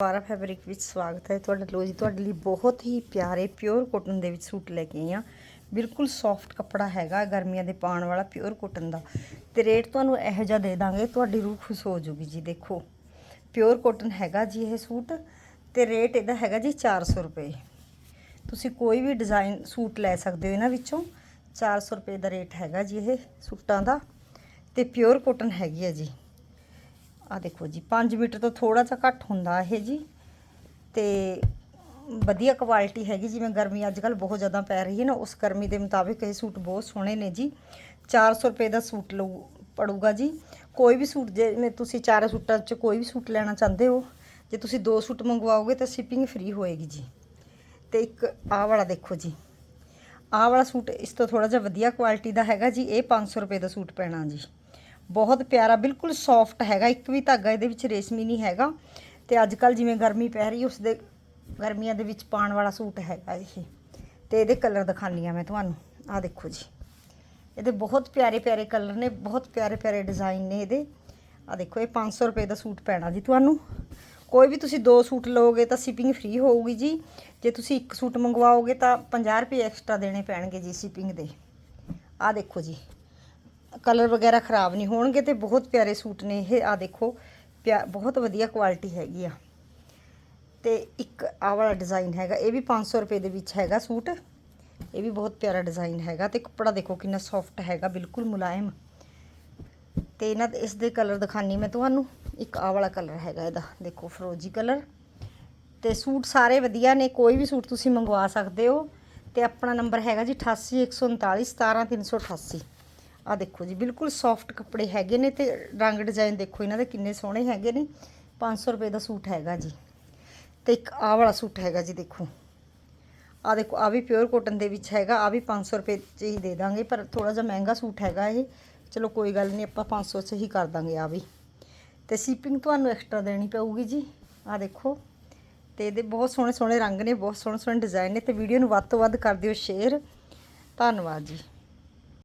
ਦੁਬਾਰਾ ਫੈਬਰਿਕ ਵਿੱਚ ਸਵਾਗਤ ਹੈ ਤੁਹਾਡਾ ਲੋ ਜੀ, ਤੁਹਾਡੇ ਲਈ ਬਹੁਤ ਹੀ ਪਿਆਰੇ ਪਿਓਰ ਕੋਟਨ ਦੇ ਵਿੱਚ ਸੂਟ ਲੈ ਕੇ ਆਈ ਹਾਂ। ਬਿਲਕੁਲ ਸੌਫਟ ਕੱਪੜਾ ਹੈਗਾ, ਗਰਮੀਆਂ ਦੇ ਪਾਉਣ ਵਾਲਾ ਪਿਓਰ ਕੋਟਨ ਦਾ। ਤੇ ਰੇਟ ਤੁਹਾਨੂੰ ਇਹੋ ਜਿਹਾ ਦੇ ਦਾਂਗੇ, ਤੁਹਾਡੀ ਰੂਹ ਖੁਸ਼ ਹੋ ਜੂਗੀ ਜੀ, ਦੇਖੋ। ਪਿਓਰ ਕੋਟਨ ਹੈਗਾ ਜੀ ਇਹ ਸੂਟ, ਤੇ ਰੇਟ ਇਹਦਾ ਹੈਗਾ ਜੀ 400 ਰੁਪਏ। ਤੁਸੀਂ ਕੋਈ ਵੀ ਡਿਜ਼ਾਈਨ ਸੂਟ ਲੈ ਸਕਦੇ ਹੋ ਇਹਨਾਂ ਵਿੱਚੋਂ 400 ਰੁਪਏ ਦਾ ਰੇਟ ਹੈਗਾ ਜੀ ਇਹ ਸੂਟਾਂ ਦਾ। ਤੇ ਪਿਓਰ ਕੋਟਨ ਹੈਗੀ ਹੈ ਜੀ। ਆ ਦੇਖੋ ਜੀ 5 ਮੀਟਰ ਤੋਂ ਥੋੜਾ ਜਿਹਾ ਘੱਟ ਹੁੰਦਾ ਇਹ ਜੀ। ਤੇ ਵਧੀਆ ਕੁਆਲਿਟੀ ਹੈਗੀ, ਜਿਵੇਂ ਗਰਮੀ ਅੱਜ ਕੱਲ ਬਹੁਤ ਜ਼ਿਆਦਾ ਪੈ ਰਹੀ ਹੈ ਨਾ, ਉਸ ਗਰਮੀ ਦੇ ਮੁਤਾਬਿਕ ਇਹ ਸੂਟ ਬਹੁਤ ਸੋਹਣੇ ਨੇ ਜੀ। 400 ਰੁਪਏ ਦਾ ਸੂਟ ਲਊ, ਪੜੂਗਾ ਜੀ। ਕੋਈ ਵੀ ਸੂਟ, ਜੇ ਤੁਸੀਂ ਚਾਰ ਸੂਟਾਂ 'ਚ ਕੋਈ ਵੀ ਸੂਟ ਲੈਣਾ ਚਾਹੁੰਦੇ ਹੋ, ਜੇ ਤੁਸੀਂ ਦੋ ਸੂਟ ਮੰਗਵਾਓਗੇ ਤਾਂ ਸ਼ਿਪਿੰਗ ਫ੍ਰੀ ਹੋਏਗੀ ਜੀ। ਤੇ ਇੱਕ ਆਹ ਵਾਲਾ ਦੇਖੋ ਜੀ। ਆਹ ਵਾਲਾ ਸੂਟ ਇਸ ਤੋਂ ਥੋੜਾ ਜਿਹਾ ਵਧੀਆ ਕੁਆਲਿਟੀ ਦਾ ਹੈਗਾ ਜੀ, ਇਹ 500 ਰੁਪਏ ਦਾ ਸੂਟ ਪੈਣਾ ਜੀ। ਬਹੁਤ ਪਿਆਰਾ, ਬਿਲਕੁਲ ਸੌਫਟ ਹੈਗਾ, ਇੱਕ ਵੀ ਧਾਗਾ ਇਹਦੇ ਵਿੱਚ ਰੇਸ਼ਮੀ ਨਹੀਂ ਹੈਗਾ। ਤੇ ਅੱਜ ਕੱਲ ਜਿਵੇਂ ਗਰਮੀ ਪੈ ਰਹੀ ਉਸ ਦੇ ਗਰਮੀਆਂ ਦੇ ਵਿੱਚ ਪਾਉਣ ਵਾਲਾ ਸੂਟ ਹੈਗਾ ਇਹ। ਤੇ ਇਹਦੇ ਕਲਰ ਦਿਖਾਉਂਦੀ ਆ ਮੈਂ ਤੁਹਾਨੂੰ। ਆਹ ਦੇਖੋ ਜੀ। ਇਹਦੇ ਬਹੁਤ ਪਿਆਰੇ ਪਿਆਰੇ ਕਲਰ ਨੇ, ਬਹੁਤ ਪਿਆਰੇ ਪਿਆਰੇ ਡਿਜ਼ਾਈਨ ਨੇ ਇਹਦੇ। ਆ ਦੇਖੋ, ਇਹ 500 ਰੁਪਏ ਦਾ ਸੂਟ ਪੈਣਾ ਜੀ ਤੁਹਾਨੂੰ। ਕੋਈ ਵੀ ਤੁਸੀਂ ਦੋ ਸੂਟ ਲਓਗੇ ਤਾਂ ਸ਼ਿਪਿੰਗ ਫ੍ਰੀ ਹੋਊਗੀ ਜੀ। ਜੇ ਤੁਸੀਂ ਇੱਕ ਸੂਟ ਮੰਗਵਾਓਗੇ ਤਾਂ 50 ਰੁਪਏ ਐਕਸਟਰਾ ਦੇਣੇ ਪੈਣਗੇ ਜੀ ਸ਼ਿਪਿੰਗ ਦੇ। ਆ ਦੇਖੋ ਜੀ। ਕਲਰ ਵਗੈਰਾ ਖਰਾਬ ਨਹੀਂ ਹੋਣਗੇ ਤੇ ਬਹੁਤ ਪਿਆਰੇ ਸੂਟ ਨੇ ਇਹ। ਆ ਦੇਖੋ, ਪਿਆ ਬਹੁਤ ਵਧੀਆ ਕੁਆਲਿਟੀ ਹੈਗੀ ਆ। ਤੇ ਇੱਕ ਆ ਵਾਲਾ ਡਿਜ਼ਾਈਨ ਹੈਗਾ, ਇਹ ਵੀ 500 ਰੁਪਏ ਦੇ ਵਿੱਚ ਹੈਗਾ ਸੂਟ। ਇਹ ਵੀ ਬਹੁਤ ਪਿਆਰਾ ਡਿਜ਼ਾਈਨ ਹੈਗਾ ਤੇ ਕੱਪੜਾ ਦੇਖੋ ਕਿੰਨਾ ਸੌਫਟ ਹੈਗਾ, ਬਿਲਕੁਲ ਮੁਲਾਇਮ। ਤੇ ਇਹਨਾਂ ਦੇ, ਇਸ ਦੇ ਕਲਰ ਦਿਖਾਨੀ ਮੈਂ ਤੁਹਾਨੂੰ। ਇੱਕ ਆ ਵਾਲਾ ਕਲਰ ਹੈਗਾ ਇਹਦਾ, ਦੇਖੋ ਫਰੋਜੀ ਕਲਰ। ਤੇ ਸੂਟ ਸਾਰੇ ਵਧੀਆ ਨੇ, ਕੋਈ ਵੀ ਸੂਟ ਤੁਸੀਂ ਮੰਗਵਾ ਸਕਦੇ ਹੋ। ਤੇ ਆਪਣਾ ਨੰਬਰ ਹੈਗਾ ਜੀ 88139 17388 ਆ ਦੇਖੋ ਜੀ, ਬਿਲਕੁਲ ਸੌਫਟ ਕੱਪੜੇ ਹੈਗੇ ਨੇ ਤੇ ਰੰਗ ਡਿਜ਼ਾਈਨ ਦੇਖੋ ਇਹਨਾਂ ਦੇ ਕਿੰਨੇ ਸੋਹਣੇ ਹੈਗੇ ਨੇ। 500 ਰੁਪਏ ਦਾ ਸੂਟ ਹੈਗਾ ਜੀ। ਤੇ ਇੱਕ ਆਹ ਵਾਲਾ ਸੂਟ ਹੈਗਾ ਜੀ ਦੇਖੋ। ਆ ਦੇਖੋ ਆ ਵੀ ਪਿਓਰ ਕਾਟਨ ਦੇ ਵਿੱਚ ਹੈਗਾ ਆ ਵੀ 500 ਰੁਪਏ ਚ ਹੀ ਦੇ ਦਾਂਗੇ, ਪਰ ਥੋੜਾ ਜਿਹਾ ਮਹਿੰਗਾ ਸੂਟ ਹੈਗਾ ਇਹ। ਚਲੋ ਕੋਈ ਗੱਲ ਨਹੀਂ, ਆਪਾਂ 500 ਚ ਹੀ ਕਰ ਦਾਂਗੇ ਆ ਵੀ। ਤੇ ਸ਼ਿਪਿੰਗ ਤੁਹਾਨੂੰ ਐਕਸਟਰਾ ਦੇਣੀ ਪਊਗੀ ਜੀ। ਆ ਦੇਖੋ। ਤੇ ਇਹਦੇ ਬਹੁਤ ਸੋਹਣੇ ਸੋਹਣੇ ਰੰਗ ਨੇ, ਬਹੁਤ ਸੋਹਣੇ ਸੋਹਣੇ ਡਿਜ਼ਾਈਨ ਨੇ ਤੇ ਵੀਡੀਓ ਨੂੰ ਵੱਧ ਤੋਂ ਵੱਧ ਕਰ ਦਿਓ ਸ਼ੇਅਰ ਧੰਨਵਾਦ ਜੀ।